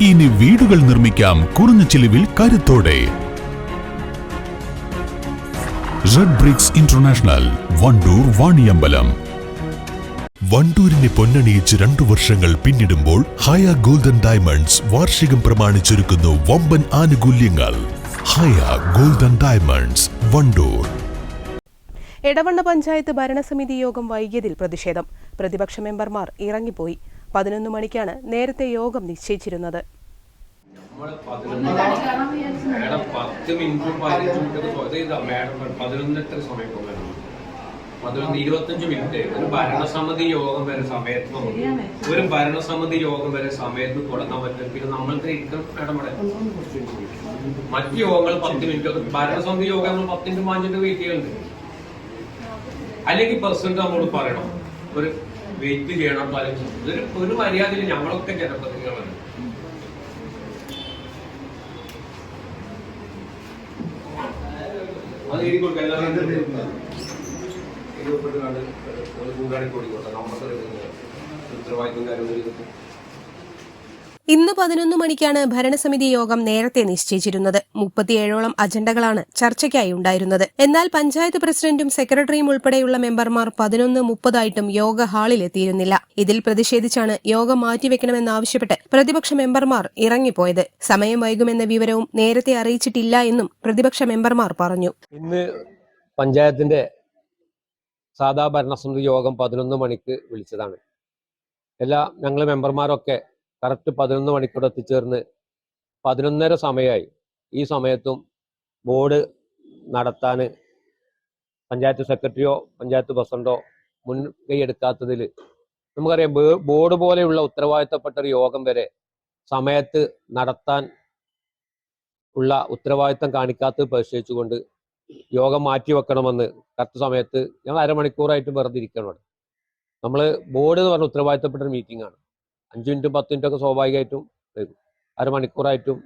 ഇനി വീടുകൾ നിർമ്മിക്കാം കുറഞ്ഞ ചിലവിൽ കരുത്തോടെ. Red bricks international Wandoor Vaniyambalam. വണ്ടൂരിനെ പൊന്നണിയിച്ച് രണ്ടു വർഷങ്ങൾ പിന്നിടുമ്പോൾ ഹയ ഗോൾഡൻ ഡയമണ്ട്സ് വാർഷികം പ്രമാണിച്ചൊരുക്കുന്നു വമ്പൻ ആനുകൂല്യങ്ങൾ. Haya golden diamonds Wandoor. Edavanna panchayat ഭരണസമിതി യോഗം വൈകിയതിൽ പ്രതിഷേധം. പ്രതിപക്ഷ മെമ്പർമാർ ഇറങ്ങിപ്പോയി. പതിനൊന്ന് മണിക്കാണ് നേരത്തെ യോഗം നിശ്ചയിച്ചിരുന്നത്. മിനിറ്റും ഭരണസമിതി യോഗം വരെ സമയത്ത് ഒരു ഭരണസമിതി യോഗം വരെ സമയത്ത് തുടങ്ങാൻ പറ്റും പിന്നെ നമ്മൾക്ക് ഇടപെടെ മറ്റ് യോഗങ്ങൾ പത്ത് മിനിറ്റ് ഭരണസമിതി യോഗം നമ്മൾ മിനിറ്റ് ചെയ്യുന്നുണ്ട് അല്ലെങ്കിൽ പ്രസിഡന്റ് നമ്മളോട് പറയണം. ഒരു വെയിറ്റ് ചെയ്യണം പാലിച്ചു ഇതൊരു ഒരു മര്യാദയിൽ ഞങ്ങളൊക്കെ ജനപ്രതിനിധികളാണ്. അത് എഴുതി കൊടുക്കാം. എല്ലാവരും എഴുതപ്പെട്ട് നമുക്ക് ഉത്തരവാദിത്വം കാര്യം ഇന്ന് പതിനൊന്ന് മണിക്കാണ് ഭരണസമിതി യോഗം നേരത്തെ നിശ്ചയിച്ചിരുന്നത്. മുപ്പത്തിയേഴോളം അജണ്ടകളാണ് ചർച്ചയ്ക്കായി ഉണ്ടായിരുന്നത്. എന്നാൽ പഞ്ചായത്ത് പ്രസിഡന്റും സെക്രട്ടറിയും ഉൾപ്പെടെയുള്ള മെമ്പർമാർ പതിനൊന്ന് മുപ്പതായിട്ടും യോഗ ഹാളിലെത്തിയിരുന്നില്ല ഇതിൽ പ്രതിഷേധിച്ചാണ് യോഗം മാറ്റിവെക്കണമെന്നാവശ്യപ്പെട്ട് പ്രതിപക്ഷ മെമ്പർമാർ ഇറങ്ങിപ്പോയത്. സമയം വൈകുമെന്ന വിവരവും നേരത്തെ അറിയിച്ചിട്ടില്ല എന്നും പ്രതിപക്ഷ മെമ്പർമാർ പറഞ്ഞു. ഇന്ന് പഞ്ചായത്തിന്റെ സാധാ ഭരണസമിതി യോഗം പതിനൊന്ന് മണിക്ക് വിളിച്ചതാണ്. എല്ലാ ഞങ്ങൾ മെമ്പർമാരൊക്കെ കറക്റ്റ് പതിനൊന്ന് മണിക്കൂടെ എത്തിച്ചേർന്ന് പതിനൊന്നര സമയമായി. ഈ സമയത്തും ബോർഡ് നടത്താൻ പഞ്ചായത്ത് സെക്രട്ടറിയോ പഞ്ചായത്ത് പ്രസിഡന്റോ മുൻകൈ എടുക്കാത്തതിൽ നമുക്കറിയാം ബോർഡ് പോലെയുള്ള ഉത്തരവാദിത്തപ്പെട്ട ഒരു യോഗം വരെ സമയത്ത് നടത്താൻ ഉള്ള ഉത്തരവാദിത്തം കാണിക്കാത്തത് പരിശോധിച്ചുകൊണ്ട് യോഗം മാറ്റിവെക്കണമെന്ന് കറക്റ്റ് സമയത്ത് ഞങ്ങൾ അരമണിക്കൂറായിട്ട് വെറുതെ ഇരിക്കണം നമ്മൾ ബോർഡ് എന്ന് പറഞ്ഞ ഉത്തരവാദിത്തപ്പെട്ട ഒരു മീറ്റിംഗ് ആണ്. അഞ്ച് മിനിറ്റും പത്ത് മിനിറ്റും ഒക്കെ സ്വാഭാവികമായിട്ടും വരും. അരമണിക്കൂറായിട്ടും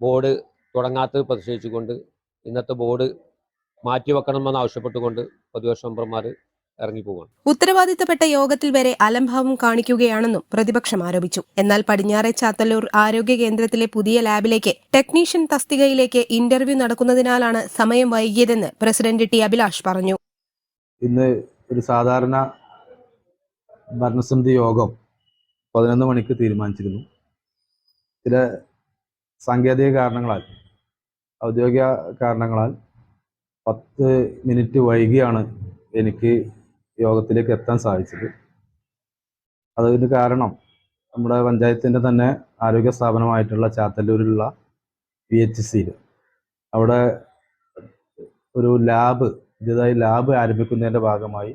ബോർഡ് തുടങ്ങാത്തത് പ്രതിഷേധിച്ചുകൊണ്ട് ഇന്നത്തെ ബോർഡ് മാറ്റിവെക്കണമെന്ന് ആവശ്യപ്പെട്ടുകൊണ്ട് പ്രതിപക്ഷ മെമ്പർമാർ ഉത്തരവാദിത്തപ്പെട്ട യോഗത്തിൽ വരെ അലംഭാവം കാണിക്കുകയാണെന്നും പ്രതിപക്ഷം ആരോപിച്ചു. എന്നാൽ പടിഞ്ഞാറെ ചാത്തല്ലൂർ ആരോഗ്യ കേന്ദ്രത്തിലെ പുതിയ ലാബിലേക്ക് ടെക്നീഷ്യൻ തസ്തികയിലേക്ക് ഇന്റർവ്യൂ നടക്കുന്നതിനാലാണ് സമയം വൈകിയതെന്ന് പ്രസിഡന്റ് ടി അഭിലാഷ് പറഞ്ഞു. ഇന്ന് ഒരു സാധാരണ ഭരണസമിതി യോഗം പതിനൊന്ന് മണിക്ക് തീരുമാനിച്ചിരുന്നു. ചില സാങ്കേതിക കാരണങ്ങളാൽ ഔദ്യോഗിക കാരണങ്ങളാൽ പത്ത് മിനിറ്റ് വൈകിയാണ് എനിക്ക് യോഗത്തിലേക്ക് എത്താൻ സാധിച്ചത്. അതിന് കാരണം നമ്മുടെ പഞ്ചായത്തിന്റെ തന്നെ ആരോഗ്യ സ്ഥാപനമായിട്ടുള്ള ചാത്തല്ലൂരിലുള്ള പി എച്ച് സിയിൽ അവിടെ ഒരു ലാബ് പുതിയതായി ലാബ് ആരംഭിക്കുന്നതിന്റെ ഭാഗമായി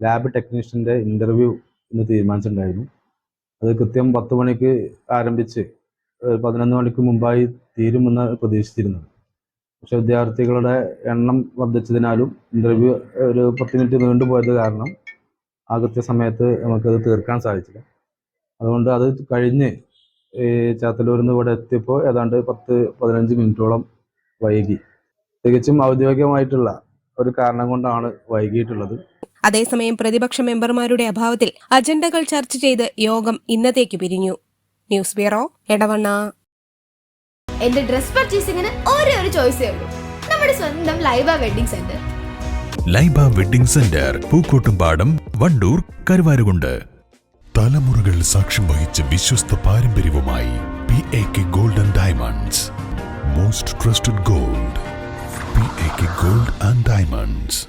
ലാബ് ടെക്നീഷ്യന്റെ ഇന്റർവ്യൂ ഇന്ന് തീരുമാനിച്ചിട്ടുണ്ടായിരുന്നു. അത് കൃത്യം പത്ത് മണിക്ക് ആരംഭിച്ച് പതിനൊന്ന് മണിക്ക് മുമ്പായി തീരുമെന്ന് പ്രതീക്ഷിച്ചിരുന്നത് പക്ഷെ വിദ്യാർത്ഥികളുടെ എണ്ണം വർദ്ധിച്ചതിനാലും ഇന്റർവ്യൂ ഒരു പത്ത് മിനിറ്റ് നീണ്ടുപോയത് കാരണം ആ കൃത്യസമയത്ത് നമുക്കത് തീർക്കാൻ സാധിച്ചില്ല. അതുകൊണ്ട് അത് കഴിഞ്ഞ് ഈ ചാത്തല്ലൂരിൽ നിന്ന് ഇവിടെ എത്തിയപ്പോൾ ഏതാണ്ട് പത്ത് പതിനഞ്ച് മിനിറ്റോളം വൈകി. തികച്ചും ഔദ്യോഗികമായിട്ടുള്ള ഒരു കാരണം കൊണ്ടാണ് വൈകിയിട്ടുള്ളത്. അതേസമയം പ്രതിപക്ഷ മെമ്പർമാരുടെ അഭാവത്തിൽ അജണ്ടകൾ ചർച്ച ചെയ്ത് യോഗം ഇന്നത്തേക്ക് പിരിഞ്ഞു. News bureau Edavanna. എന്റെ ഡ്രസ് പർച്ചേസിംഗിന് ഒരേ ഒരു ചോയ്സേ ഉള്ളൂ. നമ്മുടെ സ്വന്തം Laiba wedding centre. Laiba wedding centre Pookkottumpadam Wandoor Karuvarakundu. തലമുറകൾ സാക്ഷ്യം വഹിച്ച വിശ്വസ്ത പാരമ്പര്യവുമായി P A K golden diamonds most trusted gold P A K gold and diamonds